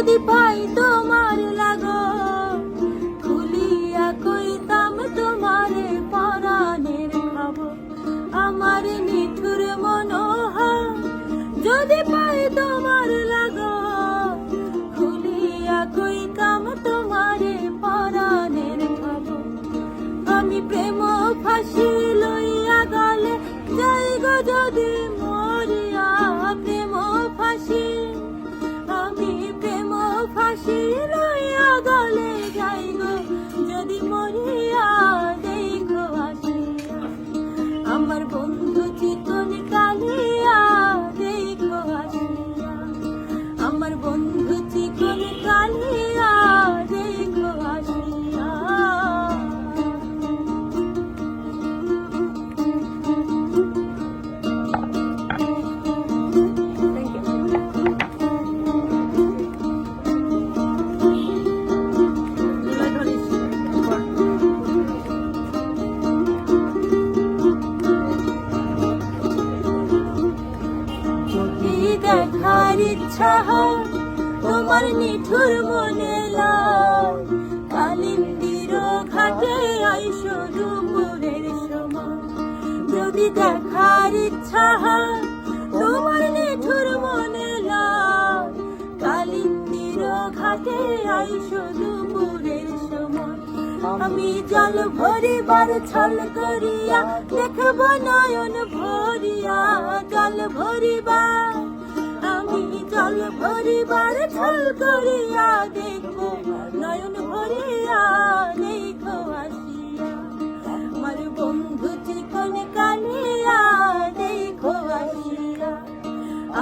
যদি পাই তোমার লাগ খুলিয়া কইতাম তোমারে পরাণের খবর। আমার নিঠুর মনোহা যদি পাই হয়, তোমার নিঠুর মনে লাল। কালিন্দির ঘাটে আইসো দুপুরের সময়। যদি দেখার ইচ্ছা হয়, তোমার নিঠুর মনে লাল। কালিন্দির ঘাটে আইসো দুপুরের সময়। আমি জল ভরিবার ছল করিয়া, দেখব নয়ন ভরিয়া, জল ভরিবার জল ভরিবার ছল করিয়া দেখব নয়ন ভরিয়া দেখো আসিয়া। আমার বন্ধু চিকন কালিয়া দেখো আসিয়া।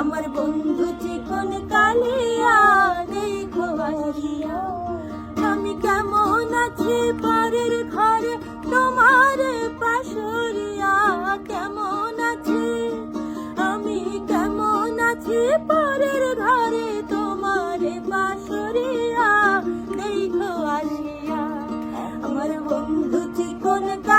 আমার বন্ধু চিকন কালিয়া দেখো আসিয়া। আমি কেমন আছি পরের ঘরে, তোমার পাশরিয়া কেমন আছি? আমি কেমন আছি পরের